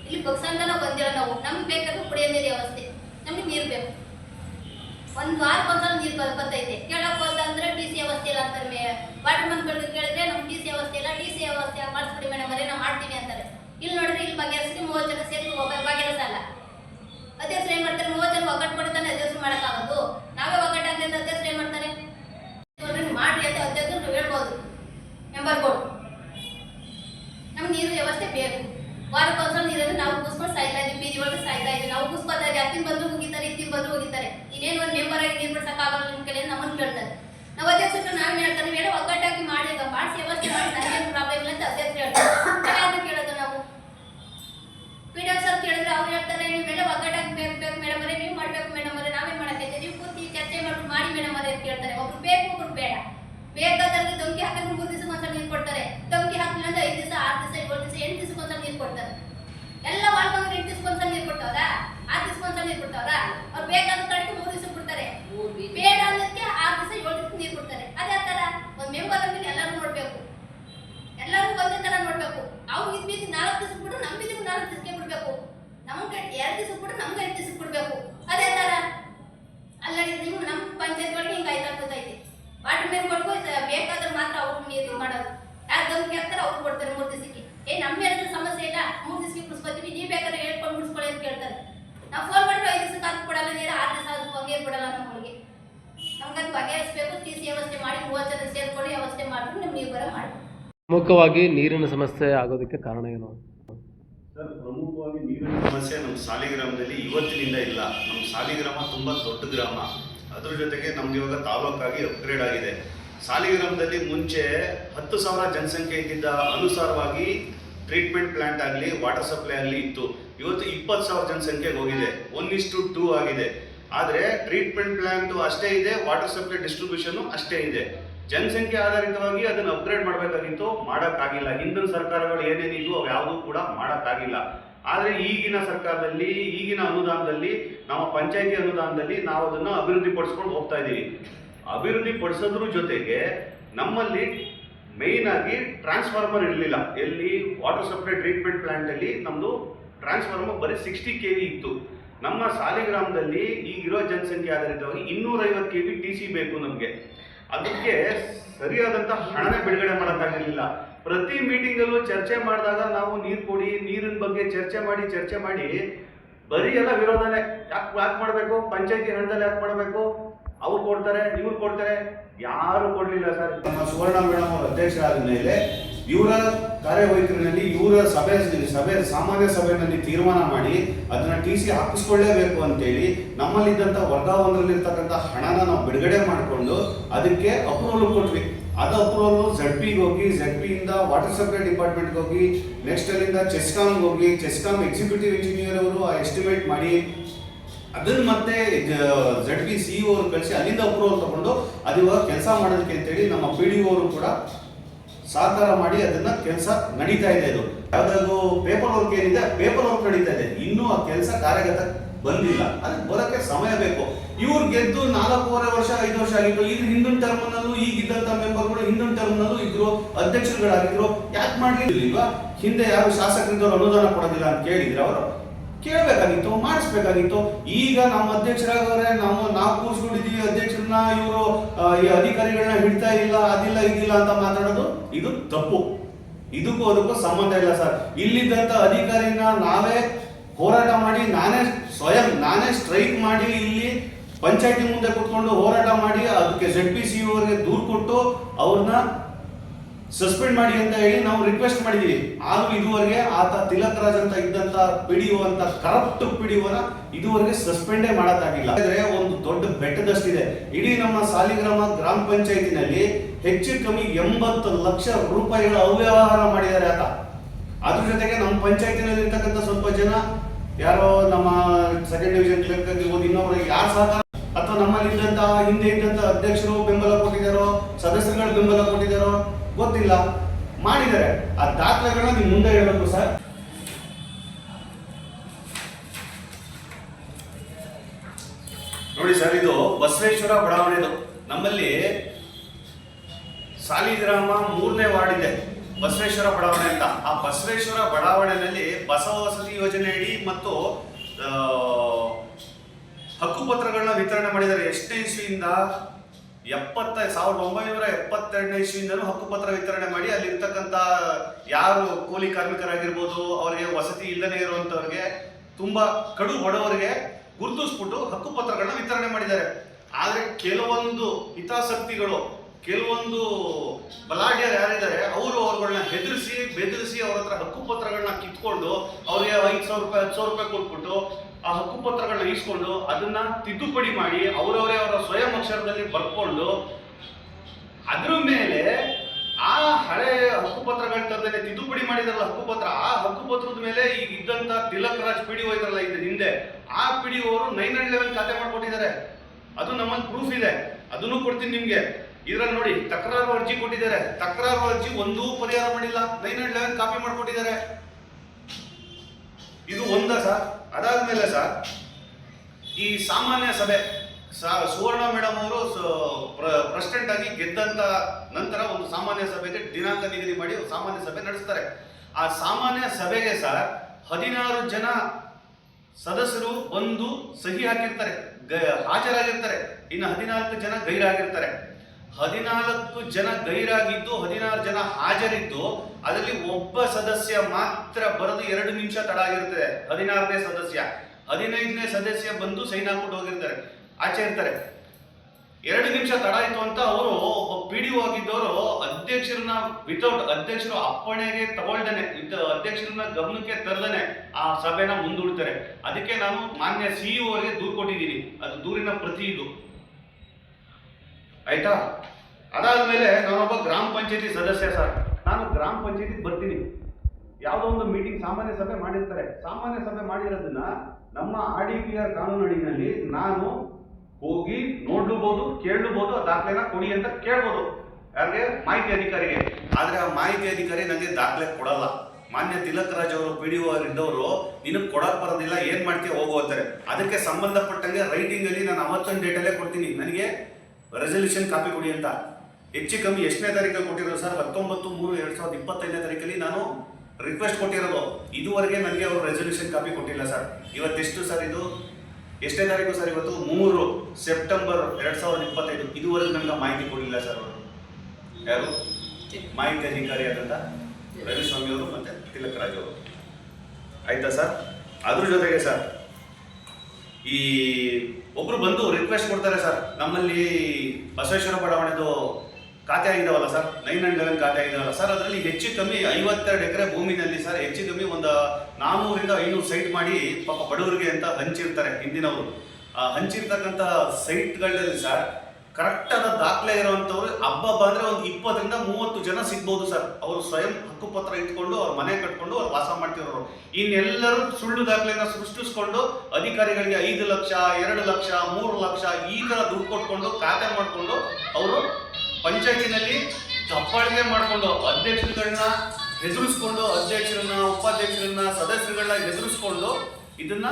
ಇಲ್ಲಿ ಪಕ್ಷಾಂತರ ಬಂದಿರೋ ನಾವು. ನಮ್ಗೆ ಬೇಕಾದ್ರೆ ಕುಡಿಯೋ ನೀರು ವ್ಯವಸ್ಥೆ. ನಮ್ಗೆ ನೀರು ಬೇಕು. ಒಂದ್ ವಾರಕ್ಕೊಂದ್ಸಲ ನೀರು ಬರ್ತೈತೆ. ಕೇಳಕ್ ಹೋದ ಅಂದ್ರೆ ಟಿ ಸಿ ವ್ಯವಸ್ಥೆ ಇಲ್ಲ ಅಂತಾರೆ ವಾಟರ್ ಗಳಿಗೆ ಕೇಳಿದ್ರೆ ನಮ್ಗೆ ಟಿ ಸಿ ವ್ಯವಸ್ಥೆ ಇಲ್ಲ. ಟಿ ಸಿ ವ್ಯವಸ್ಥೆ ಮಾಡಿಸ್ಬಿಡಿ ಮೇಡಮ್ ಅವರೇ, ನಾವು ಮಾಡ್ತೀವಿ ಅಂತಾರೆ. ಇಲ್ಲಿ ನೋಡಿದ್ರೆ ಇಲ್ಲಿ ಬಗೆಹರಿಸಿ ಮೂವತ್ತು ಸೇರಿ ಹೋಗ ಬಗೆಹರಿಸಲ್ಲ ಅಧ್ಯಕ್ಷರು ಏನ್ ಮಾಡ್ತಾರೆ ಮೂವತ್ತು ಜನ ಒಗ್ಗಟ್ಟು ಮಾಡ್ತಾನೆ ಅಧ್ಯಕ್ಷರು ಮಾಡಕ್ಕಾಗೋದು ನಾವೇ ಒಗ್ಗಟ್ಟಾಗ್ಲಿಂದ ಅಧ್ಯಕ್ಷರು ಏನ್ ಮಾಡ್ತಾರೆ ನೋಡ್ರಿ ನೀವು ಮಾಡ್ರಿ ಅಂತ ಅಧ್ಯಕ್ಷರು ನೀವು ಹೇಳ್ಬೋದು. ಮೆಂಬರ್ಗಳು ನಮ್ಗೆ ನೀರು ವ್ಯವಸ್ಥೆ ಬೇಕು. ವಾರಕ್ಕೊಂದ್ಸಲ ನೀರನ್ನು ನಾವು ಕೂಸ್ಕೊಂಡು ಸಾಯ್ತಾ ಇದ್ದೀವಿ, ಬೀದಿ ಒಳಗೆ ಸಾಯ್ತಾ ಇದ್ದೀವಿ. ನಾವು ಕೂಸ್ಕೊತಾ ಇದ್ದೀವಿ ಅತ್ತಿನ ಬಂದು ಹೋಗಿತಾರೆ ಇತ್ತಿನ ಬಂದು ಹೋಗಿದ್ದಾರೆ ಇನ್ನೇನು ಒಂದು ಮೆಂಬರ್ ಆಗಿ ನೀರು ಬಿಡ್ಸಕ್ಕಾಗಲ್ಲ ನಿಮ್ಮ ಕಡೆ ನಮ್ಮನ್ನು ಕೇಳ್ತಾರೆ. ನಾವು ಅಧ್ಯಕ್ಷರು ನಾವೇನು ಹೇಳ್ತಾರೆ? ನೀವು ಹೇಳೋ ಒಗ್ಗಟ್ಟಾಗಿ ಮಾಡಿ ಮಾಡಿಸಿ ವ್ಯವಸ್ಥೆ ಮಾಡಿ ನನಗೇನು ಪ್ರಾಬ್ಲಮ್ ಇಲ್ಲ ಅಂತ ಅಧ್ಯಕ್ಷರು ಹೇಳ್ತಾರೆ. ಯಾರು ಕೇಳೋದು ನಾವು? ವಿಡಿಯೋ ಸರ್ ಕೇಳಿದ್ರೆ ಅವ್ರು ಹೇಳ್ತಾರೆ ನೀವೆಲ್ಲ ಒಗ್ಗಟ್ಟಾಗಿ ಬೇಕು ಬೇಕು ಮೇಡಮ್ ಅವರೇ ನೀವು ಮಾಡಬೇಕು ಮೇಡಮ್ ಅವರೇ ನಾವೇನು ಮಾಡೋಕ್ಕೆ ನೀವು ಕೂತಿ ಚರ್ಚೆ ಮಾಡಿ ಮಾಡಿ ಮೇಡಮ್ ಅವರೇ ಕೇಳ್ತಾರೆ. ಒಬ್ರು ಬೇಕು ಬೇಡ ಬೇಕಾದ್ರೆ ಧಮಕಿ ಹಾಕಿದ್ರೆ ಮೂರು ದಿವಸ ಒಂದ್ಸಲ ನೀರು ಕೊಡ್ತಾರೆ. ಧಮಕಿ ಹಾಕಿಲ್ಲ ಅಂದ್ರೆ ಐದು ದಿವಸ ಆರು ದಿವಸ ಏಳು ದಿವಸ ಎಂಟು ದಿವಸಕ್ಕೆ ಒಂದ್ಸಲ ನೀರು ಕೊಡ್ತಾರೆ. ಎಲ್ಲ ಮಾಡ್ಕೊಂಡ್ರೆ ಎಂಟು ದಿವಸಕ್ಕೆ ಒಂದ್ಸಲ ನೀರು ಕೊಡ್ತಾವ್ರ? ಆರು ದಿವಸಕ್ಕೆ ಒಂದ್ಸಲ ನೀರು ಕೊಡ್ತಾವ್ರ? ಅವ್ರು ಬೇಕಾದ ಕಡೆಗೆ ಮೂರು ದಿವಸ ಕೊಡ್ತಾರೆ. ಬೇಡ ಅನ್ನೋದಕ್ಕೆ ಆರು ದಿವಸ ಏಳು ದಿವಸ ನೀರು ಕೊಡ್ತಾರೆ. ಅದೇ ತರ ಒಂದು ಮೆಂಬರ್ ಅಂದ್ರೆ ಎಲ್ಲರೂ ನೋಡ್ಬೇಕು. ಎಲ್ಲರೂ ಒಂದೇ ತರ ನೋಡ್ಬೇಕು. ಅವ್ರು ಇದ್ ಬಿದ್ದು ನಾಲ್ಕು ದಿವಸ ಬಿಟ್ಟು ನಮ್ಮ ಬೀದಿಗೆ ನಾಲ್ಕು ದಿವಸಕ್ಕೆ ಬಿಡ್ಬೇಕು. ನಮ್ಗೆ ಎರಡು ದಿವಸ ಬಿಟ್ಟು ನಮ್ಗೆ ಐದು ದಿವಸ ಕೊಡ್ಬೇಕು ಅದೇ ತರ ಅಲ್ಲ ನೀವು ನಮ್ಮ ಪಂಚಾಯತ್ ಒಳಗೆ ಹಿಂಗೆ ಆಯ್ತಾ ಗೊತ್ತೈತಿ ವಾಟರ್ ಕೊಟ್ಟು ಬೇಕಾದ್ರೆ ಮಾತ್ರ ಅವ್ರು ನೀರು ಇದು ಮಾಡೋದು. ಯಾರು ಧಮಕಿ ಕೇಳ್ತಾರೆ ಅವ್ರು ಕೊಡ್ತಾರೆ ಮೂರು ದಿವಸಕ್ಕೆ. ಏ ನಮ್ಮ ಹೇಳಿದ್ರೆ ಸಮಸ್ಯೆ ಇಲ್ಲ ಮೂರು ದಿವಸಕ್ಕೆ ಕುಡಿಸ್ಕೊತೀವಿ ನೀವು ಬೇಕಾದ್ರೆ ಹೇಳ್ಕೊಂಡು ಮುಡಿಸ್ಕೊಳ್ಳಿ ಅಂತ ಕೇಳ್ತಾರೆ. ನಾವು ಫೋನ್ ಮಾಡಿದ್ರೆ ಐದು ದಿವಸಕ್ಕೆ ಅದು ಕೊಡಲ್ಲ ನೀರು ಆರು ದಿವಸ ಅದು ನೀರು ಕೊಡಲ್ಲ ನಮಗೆ ನಮ್ಗದು ಬಗೆಹರಿಸ್ಬೇಕು ಟಿ ಸಿ ವ್ಯವಸ್ಥೆ ಮಾಡಿ ಮೂವತ್ತು ಜನ ಸೇರ್ಕೊಂಡು ವ್ಯವಸ್ಥೆ ಮಾಡಿದ್ರೆ ನಮ್ಮ ನೀರು ಬರೋ ಮಾಡಿ ಪ್ರಮುಖವಾಗಿ ನೀರಿನ ಸಮಸ್ಯೆ ಆಗೋದಕ್ಕೆ ಕಾರಣ ಏನು? ಸರ್ ಪ್ರಮುಖವಾಗಿ ನೀರಿನ ಸಮಸ್ಯೆ ನಮ್ಮ ಸಾಲಿಗ್ರಾಮದಲ್ಲಿ ಇವತ್ತಿನಿಂದ ಇಲ್ಲ. ನಮ್ಮ ಸಾಲಿಗ್ರಾಮ ತುಂಬ ದೊಡ್ಡ ಗ್ರಾಮ. ಅದ್ರ ಜೊತೆಗೆ ನಮ್ದು ಇವಾಗ ತಾಲೂಕಾಗಿ ಅಪ್ಗ್ರೇಡ್ ಆಗಿದೆ. ಸಾಲಿಗ್ರಾಮದಲ್ಲಿ ಮುಂಚೆ ಹತ್ತು ಸಾವಿರ ಜನಸಂಖ್ಯೆ ಇದ್ದಿದ್ದ ಅನುಸಾರವಾಗಿ ಟ್ರೀಟ್ಮೆಂಟ್ ಪ್ಲಾಂಟ್ ಆಗಲಿ ವಾಟರ್ ಸಪ್ಲೈ ಆಗಲಿ ಇತ್ತು. ಇವತ್ತು ಇಪ್ಪತ್ತು ಸಾವಿರ ಜನಸಂಖ್ಯೆಗೆ ಹೋಗಿದೆ. ಒನ್ ಇಸ್ಟು ಟೂ ಆಗಿದೆ. ಆದರೆ ಟ್ರೀಟ್ಮೆಂಟ್ ಪ್ಲಾಂಟು ಅಷ್ಟೇ ಇದೆ ವಾಟರ್ ಸಪ್ಲೈ ಡಿಸ್ಟ್ರಿಬ್ಯೂಷನ್ ಅಷ್ಟೇ ಇದೆ. ಜನಸಂಖ್ಯೆ ಆಧಾರಿತವಾಗಿ ಅದನ್ನು ಅಪ್ಗ್ರೇಡ್ ಮಾಡಬೇಕಾಗಿತ್ತು. ಮಾಡೋಕ್ಕಾಗಿಲ್ಲ. ಹಿಂದಿನ ಸರ್ಕಾರಗಳು ಏನೇನಿದ್ವು ಅವು ಯಾವುದೂ ಕೂಡ ಮಾಡೋಕ್ಕಾಗಿಲ್ಲ. ಆದರೆ ಈಗಿನ ಸರ್ಕಾರದಲ್ಲಿ, ಈಗಿನ ಅನುದಾನದಲ್ಲಿ, ನಮ್ಮ ಪಂಚಾಯತಿ ಅನುದಾನದಲ್ಲಿ ನಾವು ಅದನ್ನು ಅಭಿವೃದ್ಧಿ ಪಡಿಸ್ಕೊಂಡು ಹೋಗ್ತಾ ಇದ್ದೀವಿ ಅಭಿವೃದ್ಧಿ ಪಡಿಸೋದ್ರ ಜೊತೆಗೆ ನಮ್ಮಲ್ಲಿ ಮೇಯ್ನ್ ಆಗಿ ಟ್ರಾನ್ಸ್ಫಾರ್ಮರ್ ಇರಲಿಲ್ಲ. ಎಲ್ಲಿ ವಾಟರ್ ಸಪ್ಲೈ ಟ್ರೀಟ್ಮೆಂಟ್ ಪ್ಲಾಂಟಲ್ಲಿ ನಮ್ಮದು ಟ್ರಾನ್ಸ್ಫಾರ್ಮರ್ ಬರೀ ಸಿಕ್ಸ್ಟಿ ಕೆ ವಿ ಇತ್ತು. ನಮ್ಮ ಸಾಲಿಗ್ರಾಮದಲ್ಲಿ ಈಗಿರೋ ಜನಸಂಖ್ಯೆ ಆಧಾರಿತವಾಗಿ ಇನ್ನೂರೈವತ್ತು ಕೆ ವಿ ಟಿ ಸಿ ಬೇಕು ನಮಗೆ. ಅದಕ್ಕೆ ಸರಿಯಾದಂಥ ಹಣನೇ ಬಿಡುಗಡೆ ಮಾಡೋಕ್ಕಾಗಿರಲಿಲ್ಲ ಪ್ರತಿ ಮೀಟಿಂಗಲ್ಲೂ ಚರ್ಚೆ ಮಾಡಿದಾಗ ನಾವು ನೀರು ಕೊಡಿ, ನೀರಿನ ಬಗ್ಗೆ ಚರ್ಚೆ ಮಾಡಿ ಚರ್ಚೆ ಮಾಡಿ ಬರೀ ಎಲ್ಲ ವಿರೋಧನೆ. ಯಾಕೆ ಯಾಕೆ ಮಾಡಬೇಕು? ಪಂಚಾಯತಿ ಹಣದಲ್ಲಿ ಯಾಕೆ ಮಾಡಬೇಕು? ಅವ್ರು ಕೊಡ್ತಾರೆ, ಇವ್ರು ಕೊಡ್ತಾರೆ. ಯಾರು ಕೊಡ್ಲಿಲ್ಲ ಸರ್. ನಮ್ಮ ಸುವರ್ಣ ಮೇಡಮ್ ಅವರು ಅಧ್ಯಕ್ಷರಾದ ಮೇಲೆ ಇವರ ಕಾರ್ಯವೈಖರಿನಲ್ಲಿ ಇವರ ಸಭೆ ಸಭೆ, ಸಾಮಾನ್ಯ ಸಭೆಯಲ್ಲಿ ತೀರ್ಮಾನ ಮಾಡಿ ಅದನ್ನ ಟಿ ಸಿ ಹಾಕಿಸ್ಕೊಳ್ಳೇಬೇಕು ಅಂತೇಳಿ ನಮ್ಮಲ್ಲಿದ್ದಂಥ ವರ್ಗಾವಣೆಯಲ್ಲಿರ್ತಕ್ಕಂಥ ಹಣನ ನಾವು ಬಿಡುಗಡೆ ಮಾಡಿಕೊಂಡು ಅದಕ್ಕೆ ಅಪ್ರೂವಲ್ ಕೊಟ್ವಿ. ಅದು ಅಪ್ರೂವಲ್ ಝಡ್ ಪಿಗೆ ಹೋಗಿ ಝಡ್ ಪಿಯಿಂದ ವಾಟರ್ ಸಪ್ಲೈ ಡಿಪಾರ್ಟ್ಮೆಂಟ್ಗೆ ಹೋಗಿ ನೆಕ್ಸ್ಟ್ ಅಲ್ಲಿಂದ ಚೆಸ್ಕಾಮ್ಗೆ ಹೋಗಿ ಚೆಸ್ಕಾಮ್ ಎಕ್ಸಿಕ್ಯೂಟಿವ್ ಇಂಜಿನಿಯರ್ ಅವರು ಆ ಎಸ್ಟಿಮೇಟ್ ಮಾಡಿ, ಅದನ್ನ ಮತ್ತೆ ಝಡ್ ಪಿ ಸಿ ಅವರು ಕಳಿಸಿ ಅಲ್ಲಿಂದ ಅಪ್ರೂವಲ್ ತಗೊಂಡು ಅದು ಇವಾಗ ಕೆಲಸ ಮಾಡೋದಕ್ಕೆ ಅಂತೇಳಿ ನಮ್ಮ ಪಿ ಡಿ ಅವರು ಕೂಡ ಸಹಕಾರ ಮಾಡಿ ಅದನ್ನ ಕೆಲಸ ನಡೀತಾ ಇದೆ ಇದು ಯಾವ್ದಾದ್ರು ಪೇಪರ್ ವರ್ಕ್ ಏನಿದೆ ಪೇಪರ್ ವರ್ಕ್ ನಡೀತಾ ಇದೆ. ಇನ್ನೂ ಆ ಕೆಲಸ ಕಾರ್ಯಗತ ಬಂದಿಲ್ಲ. ಅದಕ್ಕೆ ಬರೋಕ್ಕೆ ಸಮಯ ಬೇಕು. ಇವ್ರು ಗೆದ್ದು ನಾಲ್ಕೂವರೆ ವರ್ಷ, ಐದು ವರ್ಷ ಆಗಿತ್ತು. ಇದು ಹಿಂದಿನ ಟರ್ಮ್ನಲ್ಲೂ ಈಗಿದ್ದಂಥ ಮೆಂಬರ್ಗಳು ಹಿಂದಿನ ಟರ್ಮ್ನಲ್ಲೂ ಇದ್ರು, ಅಧ್ಯಕ್ಷರುಗಳಾಗಿದ್ರು. ಯಾಕೆ ಮಾಡ್ಲಿಲ್ವಾ ಹಿಂದೆ ಯಾರು ಶಾಸಕರಿದ್ದವರು ಅನುದಾನ ಕೊಡೋದಿಲ್ಲ ಅಂತ ಕೇಳಿದ್ರೆ ಅವರು ಕೇಳಬೇಕಾಗಿತ್ತು, ಮಾಡಿಸ್ಬೇಕಾಗಿತ್ತು. ಈಗ ನಮ್ಮ ಅಧ್ಯಕ್ಷರಾಗವ್ರೆ ನಾವು ನಾವು ಕೂರಿಸ್ಕೊಂಡಿದ್ದೀವಿ ಅಧ್ಯಕ್ಷರನ್ನ, ಇವರು ಈ ಅಧಿಕಾರಿಗಳನ್ನ ಹಿಡ್ತಾ ಇಲ್ಲ, ಅದಿಲ್ಲ, ಇದಿಲ್ಲ ಅಂತ ಮಾತಾಡೋದು ಇದು ತಪ್ಪು. ಇದಕ್ಕೂ ಅದಕ್ಕೂ ಸಂಬಂಧ ಇಲ್ಲ ಸರ್. ಇಲ್ಲಿದ್ದಂತ ಅಧಿಕಾರಿನ ನಾವೇ ಹೋರಾಟ ಮಾಡಿ, ನಾನೇ ಸ್ವಯಂ, ನಾನೇ ಸ್ಟ್ರೈಕ್ ಮಾಡಿ ಇಲ್ಲಿ ಪಂಚಾಯತಿ ಮುಂದೆ ಕುತ್ಕೊಂಡು ಹೋರಾಟ ಮಾಡಿ ಅದಕ್ಕೆ ಜೆಡ್ ಪಿ ಸಿ ಅವರಿಗೆ ದೂರು ಕೊಟ್ಟು ಅವ್ರನ್ನ ಸಸ್ಪೆಂಡ್ ಮಾಡಿ ಅಂತ ಹೇಳಿ ನಾವು ರಿಕ್ವೆಸ್ಟ್ ಮಾಡಿದೀವಿ. ಆದ್ರೂ ಇದುವರೆಗೆ ಆತ ತಿಲಕ್ ರಾಜ್ ಅಂತ ಇದ್ದಂತ ಪಿಡಿಒ ಅಂತ ಕರಪ್ಟ್ ಪಿಡಿಒನ ಇದುವರೆಗೆ ಸಸ್ಪೆಂಡೇ ಮಾಡಕ್ಕಾಗಿಲ್ಲ. ಆದ್ರೆ ಒಂದು ದೊಡ್ಡ ಬೆಟ್ಟದಷ್ಟಿದೆ. ಇಡೀ ನಮ್ಮ ಸಾಲಿಗ್ರಾಮ ಗ್ರಾಮ ಪಂಚಾಯತಿನಲ್ಲಿ ಹೆಚ್ಚು ಕಮ್ಮಿ ಎಂಬತ್ತು ಲಕ್ಷ ರೂಪಾಯಿಗಳ ಅವ್ಯವಹಾರ ಮಾಡಿದ್ದಾರೆ ಆತ. ಅದ್ರ ಜೊತೆಗೆ ನಮ್ಮ ಪಂಚಾಯತಿನಲ್ಲಿ ಇರ್ತಕ್ಕಂಥ ಸ್ವಲ್ಪ ಜನ, ಯಾರೋ ನಮ್ಮ ಸೆಕೆಂಡ್ ಡಿವಿಷನ್ ಕ್ಲರ್ಕ್ ಆಗಿರ್ಬೋದು, ಇನ್ನೊಬ್ರು ಯಾರು ಸಹಕಾರ ಅಥವಾ ನಮ್ಮಲ್ಲಿ ಇದ್ದಂತ ಹಿಂದೆ ಇದ್ದಂತ ಅಧ್ಯಕ್ಷರು ಬೆಂಬಲ ಕೊಟ್ಟಿದ್ದಾರೋ, ಸದಸ್ಯರುಗಳು ಬೆಂಬಲ ಕೊಟ್ಟಿದ್ದಾರೋ ಗೊತ್ತಿಲ್ಲ. ಮಾಡಿದ್ದಾರೆ. ಆ ದಾಖಲೆಗಳನ್ನ ನೀವು ಮುಂದೆ ಹೇಳಬೇಕು ಸರ್. ನೋಡಿ ಸರ್, ಇದು ಬಸವೇಶ್ವರ ಬಡಾವಣೆದು ನಮ್ಮಲ್ಲಿ ಸಾಲಿಗ್ರಾಮ ಮೂರನೇ ವಾರ್ಡ್ ಇದೆ, ಬಸವೇಶ್ವರ ಬಡಾವಣೆ ಅಂತ. ಆ ಬಸವೇಶ್ವರ ಬಡಾವಣೆಯಲ್ಲಿ ಬಸವ ವಸತಿ ಯೋಜನೆ ಅಡಿ ಮತ್ತು ಹಕ್ಕುಪತ್ರಗಳನ್ನ ವಿತರಣೆ ಮಾಡಿದ್ದಾರೆ. ಎಷ್ಟನೇ ಇಸ್ವಿಯಿಂದ ಎಪ್ಪತ್ತ, ಸಾವಿರದ ಒಂಬೈನೂರ ಎಪ್ಪತ್ತೆರಡನೇ ಇಸ್ವಿಯಿಂದನೂ ಹಕ್ಕುಪತ್ರ ವಿತರಣೆ ಮಾಡಿ ಅಲ್ಲಿ ಇರ್ತಕ್ಕಂಥ ಯಾರು ಕೂಲಿ ಕಾರ್ಮಿಕರಾಗಿರ್ಬೋದು, ಅವರಿಗೆ ವಸತಿ ಇಲ್ಲದೇ ಇರುವಂಥವ್ರಿಗೆ ತುಂಬಾ ಕಡು ಬಡವರಿಗೆ ಗುರುತಿಸ್ಬಿಟ್ಟು ಹಕ್ಕುಪತ್ರಗಳನ್ನ ವಿತರಣೆ ಮಾಡಿದ್ದಾರೆ. ಆದರೆ ಕೆಲವೊಂದು ಹಿತಾಸಕ್ತಿಗಳು, ಕೆಲವೊಂದು ಬಲಾಢ್ಯರು ಯಾರಿದ್ದಾರೆ, ಅವರು ಅವ್ರುಗಳನ್ನ ಹೆದರಿಸಿ, ಬೆದರಿಸಿ ಅವ್ರ ಹತ್ರ ಹಕ್ಕುಪತ್ರಗಳನ್ನ ಕಿತ್ಕೊಂಡು ಅವ್ರಿಗೆ ಐದು ಸಾವಿರ ರೂಪಾಯಿ, ಹತ್ತು ಸಾವಿರ ರೂಪಾಯಿ ಕೊಟ್ಬಿಟ್ಟು ಆ ಹಕ್ಕುಪತ್ರಗಳನ್ನ ಈಸ್ಕೊಂಡು ಅದನ್ನ ತಿದ್ದುಪಡಿ ಮಾಡಿ ಅವರವರೇ ಅವರ ಸ್ವಯಂ ಅಕ್ಷರದಲ್ಲಿ ಬರ್ಕೊಂಡು ಅದ್ರ ಮೇಲೆ ಆ ಹಳೆ ಹಕ್ಕುಪತ್ರಗಳ ತರದೇ ತಿದ್ದುಪಡಿ ಮಾಡಿದಾರಲ್ಲ ಹಕ್ಕುಪತ್ರ, ಆ ಹಕ್ಕುಪತ್ರದ ಮೇಲೆ ಈಗ ಇದ್ದಂತ ತಿಲಕ್ ರಾಜ್ ಪಿ ಡಿ ಇದ್ರಲ್ಲ ಇದು ಹಿಂದೆ, ಆ ಪಿ ಡಿ ಅವರು ನೈನ್ ಹಂಡ್ರೆಡ್ ಲೆವೆನ್ ಖಾತೆ ಮಾಡ್ಕೊಟ್ಟಿದ್ದಾರೆ. ಅದು ನಮ್ಮಲ್ಲಿ ಪ್ರೂಫ್ ಇದೆ. ಅದನ್ನು ಕೊಡ್ತೀನಿ ನಿಮ್ಗೆ. ಇದ್ರಲ್ಲಿ ನೋಡಿ, ತಕರಾರು ಅರ್ಜಿ ಕೊಟ್ಟಿದ್ದಾರೆ. ತಕರಾರು ಅರ್ಜಿ ಒಂದೂ ಪರಿಹಾರ ಮಾಡಿಲ್ಲ. ನೈನ್ ಹಂಡ್ರೆಡ್ ಲೆವೆನ್ ಕಾಪಿ ಮಾಡ್ಕೊಟ್ಟಿದ್ದಾರೆ. ಇದು ಒಂದ ಸರ್. ಅದಾದ್ಮೇಲೆ ಸರ್, ಈ ಸಾಮಾನ್ಯ ಸಭೆ ಸುವರ್ಣ ಮೇಡಮ್ ಅವರು ಪ್ರೆಸಿಡೆಂಟ್ ಆಗಿ ಗೆದ್ದಂತ ನಂತರ ಒಂದು ಸಾಮಾನ್ಯ ಸಭೆಗೆ ದಿನಾಂಕ ನಿಗದಿ ಮಾಡಿ ಸಾಮಾನ್ಯ ಸಭೆ ನಡೆಸ್ತಾರೆ. ಆ ಸಾಮಾನ್ಯ ಸಭೆಗೆ ಸರ್, ಹದಿನಾರು ಜನ ಸದಸ್ಯರು ಬಂದು ಸಹಿ ಹಾಕಿರ್ತಾರೆ ಹಾಜರಾಗಿರ್ತಾರೆ. ಇನ್ನು ಹದಿನಾಲ್ಕು ಜನ ಗೈರಾಗಿರ್ತಾರೆ. ಹದಿನಾಲ್ಕು ಜನ ಗೈರಾಗಿದ್ದು, ಹದಿನಾರು ಜನ ಹಾಜರಿದ್ದು, ಅದರಲ್ಲಿ ಒಬ್ಬ ಸದಸ್ಯ ಮಾತ್ರ ಬರೆದು ಎರಡು ನಿಮಿಷ ತಡ ಆಗಿರ್ತದೆ ಹದಿನಾರನೇ ಸದಸ್ಯ. ಹದಿನೈದನೇ ಸದಸ್ಯ ಬಂದು ಸೈನ್ ಹಾಕೊಂಡು ಹೋಗಿರ್ತಾರೆ. ಆಚೆ ಇರ್ತಾರೆ. ಎರಡು ನಿಮಿಷ ತಡ ಆಯ್ತು ಅಂತ ಅವರು ಒಬ್ಬ ಪಿ ಡಿ ಆಗಿದ್ದವರು ಅಧ್ಯಕ್ಷರನ್ನ ವಿತೌಟ್ ಅಧ್ಯಕ್ಷರು ಅಪ್ಪಣೆಗೆ ತಗೊಳ್ದೇನೆ. ಅಧ್ಯಕ್ಷರನ್ನ ಗಮನಕ್ಕೆ ತರದೇನೆ ಆ ಸಭೆನ ಮುಂದೂಡ್ತಾರೆ. ಅದಕ್ಕೆ ನಾನು ಮಾನ್ಯ ಸಿಇಒ ಅವರಿಗೆ ದೂರು ಕೊಟ್ಟಿದ್ದೀನಿ. ಅದು ದೂರಿನ ಪ್ರತಿ ಇದು. ಆಯ್ತಾ? ಅದಾದ್ಮೇಲೆ ನಾನೊಬ್ಬ ಗ್ರಾಮ ಪಂಚಾಯತಿ ಸದಸ್ಯ ಸರ್. ನಾನು ಗ್ರಾಮ ಪಂಚಾಯತಿಗೆ ಬರ್ತೀನಿ. ಯಾವುದೋ ಒಂದು ಮೀಟಿಂಗ್ ಸಾಮಾನ್ಯ ಸಭೆ ಮಾಡಿರ್ತಾರೆ. ಸಾಮಾನ್ಯ ಸಭೆ ಮಾಡಿರೋದನ್ನ ನಮ್ಮ ಆರ್ ಡಿ ಪಿ ಆರ್ ಕಾನೂನಡಿನಲ್ಲಿ ನಾನು ಹೋಗಿ ನೋಡ್ಲೂಬಹುದು ಕೇಳಲೂಬಹುದು ಆ ದಾಖಲೆನ ಕೊಡಿ ಅಂತ ಕೇಳ್ಬೋದು. ಯಾರಿಗೆ? ಮಾಹಿತಿ ಅಧಿಕಾರಿಗೆ. ಆದರೆ ಆ ಮಾಹಿತಿ ಅಧಿಕಾರಿ ನನಗೆ ದಾಖಲೆ ಕೊಡಲ್ಲ. ಮಾನ್ಯ ತಿಲಕ್ ರಾಜ್ ಅವರು, ಪಿ ಡಿ ಇದ್ದವರು ನಿನಗೆ ಕೊಡಕ್ ಬರೋದಿಲ್ಲ ಏನ್ ಮಾಡ್ತೀಯ ಹೋಗುವಂತಾರೆ ಅದಕ್ಕೆ ಸಂಬಂಧಪಟ್ಟಂಗೆ ರೈಟಿಂಗ್ ಅಲ್ಲಿ ನಾನು ಅವತ್ತೊಂದು ಡೇಟಲ್ಲೇ ಕೊಡ್ತೀನಿ. ನನಗೆ ರೆಸಲ್ಯೂಷನ್ ಕಾಪಿ ಕೊಡಿ ಅಂತ. ಹೆಚ್ಚು ಕಮ್ಮಿ ಎಷ್ಟನೇ ತಾರೀಕು ಕೊಟ್ಟಿರೋದು ಸರ್? ಹತ್ತೊಂಬತ್ತು, ಮೂರು, ಎರಡು ಸಾವಿರದ ಇಪ್ಪತ್ತೈದನೇ ತಾರೀಕಲ್ಲಿ ನಾನು ರಿಕ್ವೆಸ್ಟ್ ಕೊಟ್ಟಿರೋದು. ಇದುವರೆಗೆ ನನಗೆ ಅವರು ರೆಸಲ್ಯೂಷನ್ ಕಾಪಿ ಕೊಟ್ಟಿಲ್ಲ ಸರ್. ಇವತ್ತೆಷ್ಟು ಸರ್ ಇದು? ಎಷ್ಟನೇ ತಾರೀಕು ಸರ್ ಇವತ್ತು? ಮೂರು ಸೆಪ್ಟೆಂಬರ್ ಎರಡು ಸಾವಿರದ ಇಪ್ಪತ್ತೈದು. ಇದುವರೆಗೆ ನನಗೆ ಮಾಹಿತಿ ಕೊಡಲಿಲ್ಲ ಸರ್ ಅವರು. ಯಾರು? ಮಾಹಿತಿ ಅಧಿಕಾರಿ ಆದಂತ ರವಿಸ್ವಾಮಿ ಅವರು ಮತ್ತೆ ತಿಲಕ್ ರಾಜ್ ಅವರು. ಆಯ್ತಾ ಸರ್? ಅದ್ರ ಜೊತೆಗೆ ಸರ್, ಈ ಒಬ್ರು ಬಂದು ರಿಕ್ವೆಸ್ಟ್ ಕೊಡ್ತಾರೆ ಸರ್ ನಮ್ಮಲ್ಲಿ ಬಸವೇಶ್ವರ ಬಡಾವಣೆದು ಖಾತೆ ಆಗಿದಾವಲ್ಲ ಸರ್ ನೈನ್ ಅಂಡ್ ಲೆವೆನ್ ಖಾತೆ ಆಗಿದಾವಲ್ಲ ಸರ್ ಅದರಲ್ಲಿ ಹೆಚ್ಚು ಕಮ್ಮಿ ಐವತ್ತೆರಡು ಎಕರೆ ಭೂಮಿನಲ್ಲಿ ಸರ್ ಹೆಚ್ಚು ಕಮ್ಮಿ ಒಂದು ನಾನ್ನೂರಿಂದ ಐನೂರು ಸೈಟ್ ಮಾಡಿ ಪಾಪ ಬಡವರಿಗೆ ಅಂತ ಹಂಚಿರ್ತಾರೆ ಹಿಂದಿನವರು. ಆ ಹಂಚಿರ್ತಕ್ಕಂಥ ಸೈಟ್ಗಳಲ್ಲಿ ಸರ್ ಕರೆಕ್ಟ್ ಆದ ದಾಖಲೆ ಇರುವಂಥವ್ರು ಹಬ್ಬ ಬಂದ್ರೆ ಒಂದು ಇಪ್ಪತ್ತರಿಂದ ಮೂವತ್ತು ಜನ ಸಿಗ್ಬೋದು ಸರ್. ಅವರು ಸ್ವಯಂ ಹಕ್ಕುಪತ್ರ ಇಟ್ಕೊಂಡು ಅವ್ರ ಮನೆ ಕಟ್ಕೊಂಡು ಅವ್ರು ವಾಸ ಮಾಡ್ತಿರೋರು. ಇನ್ನೆಲ್ಲರೂ ಸುಳ್ಳು ದಾಖಲೆನ ಸೃಷ್ಟಿಸ್ಕೊಂಡು ಅಧಿಕಾರಿಗಳಿಗೆ ಐದು ಲಕ್ಷ, ಎರಡು ಲಕ್ಷ, ಮೂರು ಲಕ್ಷ ಈ ತರ ದುಡ್ಡು ಕೊಟ್ಕೊಂಡು ಖಾತೆ ಮಾಡಿಕೊಂಡು ಅವರು ಪಂಚಾಯತಿನಲ್ಲಿ ಚಪ್ಪಾಳಿಗೆ ಮಾಡಿಕೊಂಡು ಅಧ್ಯಕ್ಷರುಗಳನ್ನ ಎದುರಿಸ್ಕೊಂಡು ಅಧ್ಯಕ್ಷರನ್ನ, ಉಪಾಧ್ಯಕ್ಷರನ್ನ ಸದಸ್ಯರುಗಳನ್ನ ಎದುರಿಸ್ಕೊಂಡು ಇದನ್ನ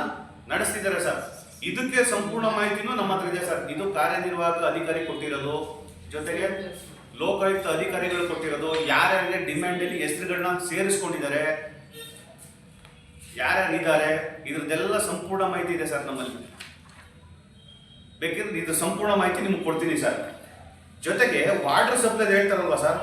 ನಡೆಸ್ತಿದ್ದಾರೆ ಸರ್. ಇದಕ್ಕೆ ಸಂಪೂರ್ಣ ಮಾಹಿತಿನೂ ನಮ್ಮ ಹತ್ರ ಇದೆ ಸರ್. ಇದು ಕಾರ್ಯನಿರ್ವಾಹಕ ಅಧಿಕಾರಿ ಕೊಟ್ಟಿರೋದು. ಜೊತೆಗೆ ಲೋಕಾಯುಕ್ತ ಅಧಿಕಾರಿಗಳು ಕೊಟ್ಟಿರೋದು. ಯಾರ್ಯಾರಿಗೆ ಡಿಮ್ಯಾಂಡ್ ಅಲ್ಲಿ ಹೆಸರುಗಳನ್ನ ಸೇರಿಸ್ಕೊಂಡಿದ್ದಾರೆ, ಯಾರ್ಯಾರಿದ್ದಾರೆ, ಇದ್ರದ್ದೆಲ್ಲ ಸಂಪೂರ್ಣ ಮಾಹಿತಿ ಇದೆ ಸರ್ ನಮ್ಮಲ್ಲಿ. ಬೇಕಿದ್ರೆ ಇದು ಸಂಪೂರ್ಣ ಮಾಹಿತಿ ನಿಮ್ಗೆ ಕೊಡ್ತೀನಿ ಸರ್. ಜೊತೆಗೆ ವಾಟರ್ ಸಪ್ಲೈ ಹೇಳ್ತಾರಲ್ವಾ ಸರ್?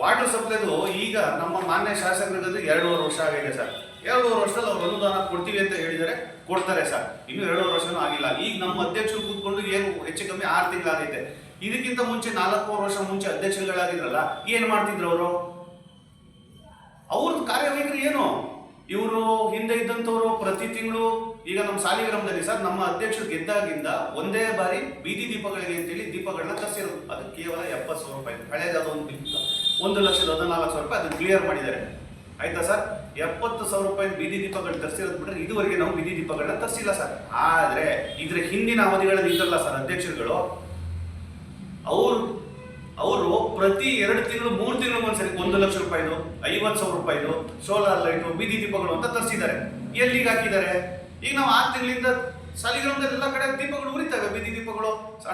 ವಾಟರ್ ಸಪ್ಲೈದು ಈಗ ನಮ್ಮ ಮಾನ್ಯ ಶಾಸಕರಿಗೆ ಎರಡೂವರೆ ವರ್ಷ ಆಗಿದೆ ಸರ್. ಎರಡೂವರೆ ವರ್ಷದಲ್ಲಿ ಅವ್ರು ಅನುದಾನ ಕೊಡ್ತೀವಿ ಅಂತ ಹೇಳಿದರೆ ಕೊಡ್ತಾರೆ ಸರ್. ಇನ್ನು ಎರಡೂವರೆ ವರ್ಷನೂ ಆಗಿಲ್ಲ. ಈಗ ನಮ್ಮ ಅಧ್ಯಕ್ಷರು ಕೂತ್ಕೊಂಡು ಏನು ಹೆಚ್ಚು ಕಮ್ಮಿ ಆರು ತಿಂಗಳಾಗೈತೆ. ಇದಕ್ಕಿಂತ ಮುಂಚೆ ನಾಲ್ಕೂವರೆ ವರ್ಷ ಮುಂಚೆ ಅಧ್ಯಕ್ಷರುಗಳಾಗಿದ್ರಲ್ಲ, ಏನು ಮಾಡ್ತಿದ್ರು ಅವರು? ಅವ್ರದ್ದು ಕಾರ್ಯವೈಖರಿ ಏನು? ಇವರು ಹಿಂದೆ ಇದ್ದಂಥವ್ರು ಪ್ರತಿ ತಿಂಗಳು, ಈಗ ನಮ್ಮ ಸಾಲಿಗ್ರಾಮದಲ್ಲಿ ಸರ್, ನಮ್ಮ ಅಧ್ಯಕ್ಷರು ಗೆದ್ದಾಗಿಂದ ಒಂದೇ ಬಾರಿ ಬೀದಿ ದೀಪಗಳಿಗೆ ಅಂತೇಳಿ ದೀಪಗಳನ್ನ ತರಿಸಿರೋದು ಅದು ಕೇವಲ ಎಪ್ಪತ್ತು ಸಾವಿರ ರೂಪಾಯಿ. ಹಳೇದಾದ ಒಂದು ಒಂದು ಲಕ್ಷದ ಹದಿನಾಲ್ಕು ಸಾವಿರ ರೂಪಾಯಿ ಅದನ್ನು ಕ್ಲಿಯರ್ ಮಾಡಿದ್ದಾರೆ. ಆಯ್ತಾ ಸರ್? ಎಪ್ಪತ್ತು ಸಾವಿರ ರೂಪಾಯಿ ಬೀದಿ ದೀಪಗಳು ತರಿಸಿರೋದು ಬಿಟ್ರೆ ಇದುವರೆಗೆ ನಾವು ಬೀದಿ ದೀಪಗಳನ್ನ ತರಿಸಿಲ್ಲ ಸರ್. ಆದರೆ ಇದ್ರ ಹಿಂದಿನ ಅವಧಿಗಳಲ್ಲಿ ಇದ್ರಲ್ಲ ಸರ್ ಅಧ್ಯಕ್ಷರುಗಳು, ಅವರು ಅವರು ಪ್ರತಿ ಎರಡು ತಿಂಗಳು, ಮೂರು ತಿಂಗಳು ಒಂದ್ಸರಿ ಒಂದು ಲಕ್ಷ ರೂಪಾಯಿದು, ಐವತ್ತು ಸಾವಿರ ರೂಪಾಯಿದು ಸೋಲಾರ್ ಲೈಟು, ಬೀದಿ ದೀಪಗಳು ಅಂತ ತರಿಸಿದ್ದಾರೆ. ಎಲ್ಲಿಗೆ ಹಾಕಿದ್ದಾರೆ? ಈಗ ನಾವು ಆರು ತಿಂಗಳಿಂದ ಸಾಲಿಗ್ರಾಮದಲ್ಲಿ ಎಲ್ಲ ಕಡೆ ದೀಪಗಳು ಉರಿತವೆ, ಬೀದಿ ದೀಪಗಳು.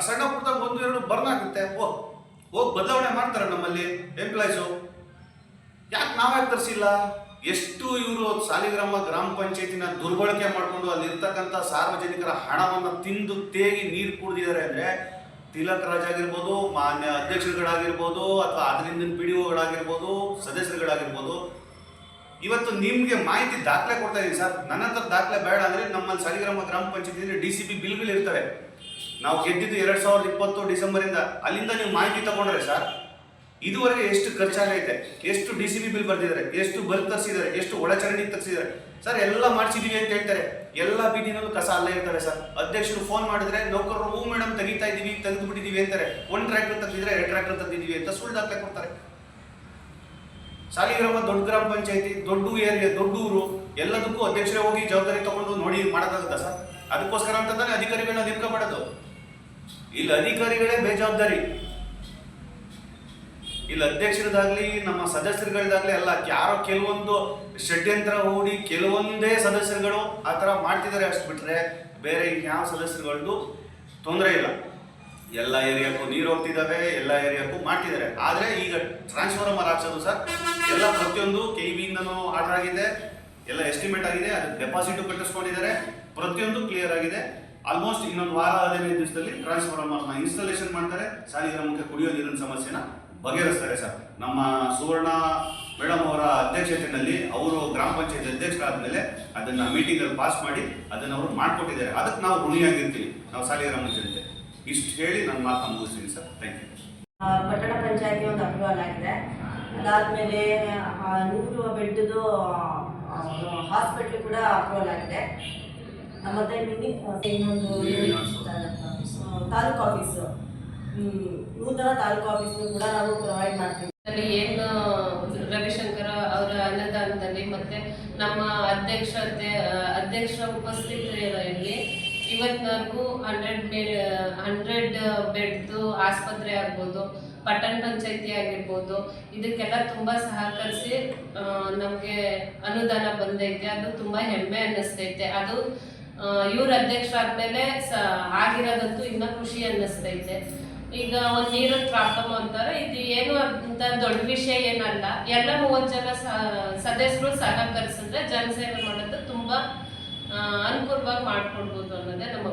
ಸಣ್ಣ ಪುಟ್ಟ ಒಂದು, ಎರಡು ಬರ್ನ್ ಆಗುತ್ತೆ ಓ, ಹೋಗಿ ಬದಲಾವಣೆ ಮಾಡ್ತಾರೆ ನಮ್ಮಲ್ಲಿ ಎಂಪ್ಲಾಯ್ಸು ಯಾಕೆ ನಾವ್ಯಾಕೆ ತರಿಸಿಲ್ಲ? ಎಷ್ಟು ಇವರು ಸಾಲಿಗ್ರಾಮ ಗ್ರಾಮ ಪಂಚಾಯತಿನ ದುರ್ಬಳಕೆ ಮಾಡಿಕೊಂಡು ಅಲ್ಲಿರ್ತಕ್ಕಂಥ ಸಾರ್ವಜನಿಕರ ಹಣವನ್ನು ತಿಂದು ತೇಗಿ ನೀರು ಕುಡಿದಿದ್ದಾರೆ ಅಂದ್ರೆ ತಿಲಕ್ ರಾಜ್ ಆಗಿರ್ಬೋದು, ಮಾನ್ಯ ಅಧ್ಯಕ್ಷರುಗಳಾಗಿರ್ಬೋದು, ಅಥವಾ ಅದರಿಂದ ಪಿ ಡಿ ಒಗಳಾಗಿರ್ಬೋದು, ಸದಸ್ಯರುಗಳಾಗಿರ್ಬೋದು, ಇವತ್ತು ನಿಮಗೆ ಮಾಹಿತಿ ದಾಖಲೆ ಕೊಡ್ತಾ ಇದೀನಿ ಸರ್. ನನ್ನ ಹತ್ರ ದಾಖಲೆ ಬೇಡ ಅಂದ್ರೆ ನಮ್ಮಲ್ಲಿ ಸಾಲಿಗ್ರಾಮ ಗ್ರಾಮ ಪಂಚಾಯತಿಯಲ್ಲಿ ಡಿ ಸಿ ಬಿಲ್ಗಳು ಇರ್ತವೆ ನಾವು ಗೆದ್ದಿದ್ದು ಎರಡು ಸಾವಿರದ ಇಪ್ಪತ್ತು ಡಿಸೆಂಬರಿಂದ ಅಲ್ಲಿಂದ ನೀವು ಮಾಹಿತಿ ತಗೊಂಡ್ರೆ ಸರ್ ಇದುವರೆಗೆ ಎಷ್ಟು ಖರ್ಚಾಗೈತೆ ಎಷ್ಟು ಡಿ ಸಿ ಬಿ ಬಿಲ್ ಬರ್ತಿದ್ದಾರೆ ಎಷ್ಟು ಬಲ್ ತರಿಸಿದ್ದಾರೆ, ಎಷ್ಟು ಒಳಚರಂಡಿ ತರಿಸಿದ್ದಾರೆ. ಸರ್, ಎಲ್ಲ ಮಾಡಿಸಿದೀವಿ ಅಂತ ಹೇಳ್ತಾರೆ. ಎಲ್ಲ ಬೀದಿನಲ್ಲೂ ಕಸ ಅಲ್ಲೇ ಇರ್ತಾರೆ ಸರ್. ಅಧ್ಯಕ್ಷರು ಫೋನ್ ಮಾಡಿದ್ರೆ, ನೌಕರರು ಹೂ ಮೇಡಮ್, ತೆಗಿತಾ ಇದ್ದೀವಿ ತೆಗೆದು ಬಿಟ್ಟಿದೀವಿ ಅಂತಾರೆ. ಒಂದ್ ಟ್ರ್ಯಾಕ್ಟರ್ ತಂದಿದ್ರೆ ಎರಡು ಟ್ರ್ಯಾಕ್ಟರ್ ತಂದಿದ್ದೀವಿ ಅಂತ ಸುಳ್ಳು ದಾಖಲೆ ಕೊಡ್ತಾರೆ. ಸಾಲಿಗ್ರಾಮ, ದೊಡ್ಡ ಗ್ರಾಮ ಪಂಚಾಯತಿ, ದೊಡ್ಡ ಏರಿಯಾ, ದೊಡ್ಡ ಊರು, ಎಲ್ಲದಕ್ಕೂ ಅಧ್ಯಕ್ಷರೇ ಹೋಗಿ ಜವಾಬ್ದಾರಿ ತಗೊಂಡು ನೋಡಿ ಮಾಡೋಕ್ಕಾಗುತ್ತಾ ಸರ್? ಅದಕ್ಕೋಸ್ಕರ ಅಂತಂದ್ರೆ ಅಧಿಕಾರಿಗಳನ್ನ ನೇಮಕ ಮಾಡೋದು. ಇಲ್ಲಿ, ಅಧಿಕಾರಿಗಳೇ ಬೇಜವಾಬ್ದಾರಿ. ಇಲ್ಲಿ ಅಧ್ಯಕ್ಷರದಾಗ್ಲಿ, ನಮ್ಮ ಸದಸ್ಯರುಗಳದಾಗ್ಲಿ ಅಲ್ಲ ಯಾರೋ ಕೆಲವೊಂದು ಷಡ್ಯಂತ್ರ ಹೂಡಿ ಕೆಲವೊಂದೇ ಸದಸ್ಯರುಗಳು ಆ ಥರ ಮಾಡ್ತಿದ್ದಾರೆ ಅಷ್ಟು ಬಿಟ್ರೆ ಬೇರೆ ಯಾವ ಸದಸ್ಯರುಗಳದ್ದು ತೊಂದರೆ ಇಲ್ಲ. ಎಲ್ಲ ಏರಿಯಾಕ್ಕೂ ನೀರು ಹೋಗ್ತಿದ್ದಾವೆ ಎಲ್ಲ ಏರಿಯಾಕ್ಕೂ ಮಾಡ್ತಿದ್ದಾರೆ. ಆದರೆ ಈಗ ಟ್ರಾನ್ಸ್ಫಾರ್ಮರ್ ಹಾಕ್ಸೋದು ಸರ್, ಎಲ್ಲ ಪ್ರತಿಯೊಂದು ಕೆ ಬಿಯಿಂದನೂ ಆರ್ಡರ್ ಆಗಿದೆ, ಎಲ್ಲ ಎಸ್ಟಿಮೇಟ್ ಆಗಿದೆ ಅದು ಡೆಪಾಸಿಟ್ ಕಟ್ಟಿಸ್ಕೊಂಡಿದ್ದಾರೆ, ಪ್ರತಿಯೊಂದು ಕ್ಲಿಯರ್ ಆಗಿದೆ. ಆಲ್ಮೋಸ್ಟ್ ಇನ್ನೊಂದು ವಾರ ಹದಿನೈದು ದಿವಸದಲ್ಲಿ ಟ್ರಾನ್ಸ್ಫಾರ್ಮರ್ನ ಇನ್ಸ್ಟಾಲೇಷನ್ ಮಾಡ್ತಾರೆ. ಸಾಲಿಗ್ರಾಮಕ್ಕೆ ಕುಡಿಯೋ ನೀರಿನ ಸಮಸ್ಯೆನ ಬಗೆಹರಿಸ್ತಾರೆ ಸರ್. ನಮ್ಮ ಸುವರ್ಣ ಮೇಡಮ್ ಅವರ ಅಧ್ಯಕ್ಷತೆಯಲ್ಲಿ ಅವರು ಗ್ರಾಮ ಪಂಚಾಯತ್ ಅಧ್ಯಕ್ಷರಾದ್ಮೇಲೆ ಅದನ್ನ ಮೀಟಿಂಗ್ ಅಲ್ಲಿ ಪಾಸ್ ಮಾಡಿ ಅದನ್ನ ಅವರು ಮಾಡಿಕೊಟ್ಟಿದ್ದಾರೆ. ಅದಕ್ಕೆ ನಾವು ಋಣಿಯಾಗಿರ್ತೀವಿ. ನಾವು ಸಾಲಿಗ್ರಾಮ ಜನತೆ. ಇಷ್ಟು ಹೇಳಿ ನನ್ನ ಮಾತು ಮುಗಿಸ್ತೀನಿ ಸರ್. ಥ್ಯಾಂಕ್ ಯು ಪಟ್ಟಣ ಪಂಚಾಯತಿ ಒಂದು ಅಪ್ರೂವಲ್ ಆಗಿದೆ. ಅದಾದ್ಮೇಲೆ ನೂರು ಬೆಡ್ದು ಹಾಸ್ಪಿಟ್ಲ್ ಕೂಡ ಅಪ್ರೂವಲ್ ಆಗಿದೆ. ಮತ್ತೆ ಇನ್ನೊಂದು ತಾಲೂಕು ಆಫೀಸು ನೂತನ ತಾಲೂಕು ಆಫೀಸ್ನೂ ಕೂಡ ನಾವು ಪ್ರೊವೈಡ್ ಮಾಡ್ತೀವಿ. ಏನು, ರವಿಶಂಕರ್ ಅವರ ಅನುದಾನದಲ್ಲಿ ಮತ್ತೆ ನಮ್ಮ ಅಧ್ಯಕ್ಷತೆ ಅಧ್ಯಕ್ಷರ ಉಪಸ್ಥಿತಿಯಲ್ಲಿ ಇವತ್ತಿನವರೆಗೂ ಹಂಡ್ರೆಡ್ ಹಂಡ್ರೆಡ್ ಬೆಡ್ದು ಆಸ್ಪತ್ರೆ ಆಗ್ಬೋದು, ಪಟ್ಟಣ ಪಂಚಾಯತಿ ಆಗಿರ್ಬೋದು, ಇದಕ್ಕೆಲ್ಲ ತುಂಬ ಸಹಕರಿಸಿ ನಮಗೆ ಅನುದಾನ ಬಂದೈತೆ. ಅದು ತುಂಬ ಹೆಮ್ಮೆ ಅನ್ನಿಸ್ತೈತೆ. ಅದು ಇವ್ರ ಅಧ್ಯಕ್ಷರಾದ್ಮೇಲೆ ಸ, ಆಗಿರೋದಂತೂ ಇನ್ನೂ ಖುಷಿ ಅನ್ನಿಸ್ತೈತೆ. ಈಗ ಒಂದು ನೀರಿನ ಪ್ರಾಬ್ಲಮ್ ಅಂತಾರೆ. ಇದು ಏನು ಅಂತ ದೊಡ್ಡ ವಿಷಯ ಏನಲ್ಲ. ಎಲ್ಲ ಮೂವತ್ತು ಜನ ಸದಸ್ಯರು ಸಹಕರಿಸಿದ್ರೆ ಜನಸೇವೆ ಮಾಡೋದು ತುಂಬ ಅನುಕೂಲವಾಗಿ ಮಾಡ್ಕೊಡ್ಬೋದು ಅನ್ನೋದೇ ನಮ್ಮ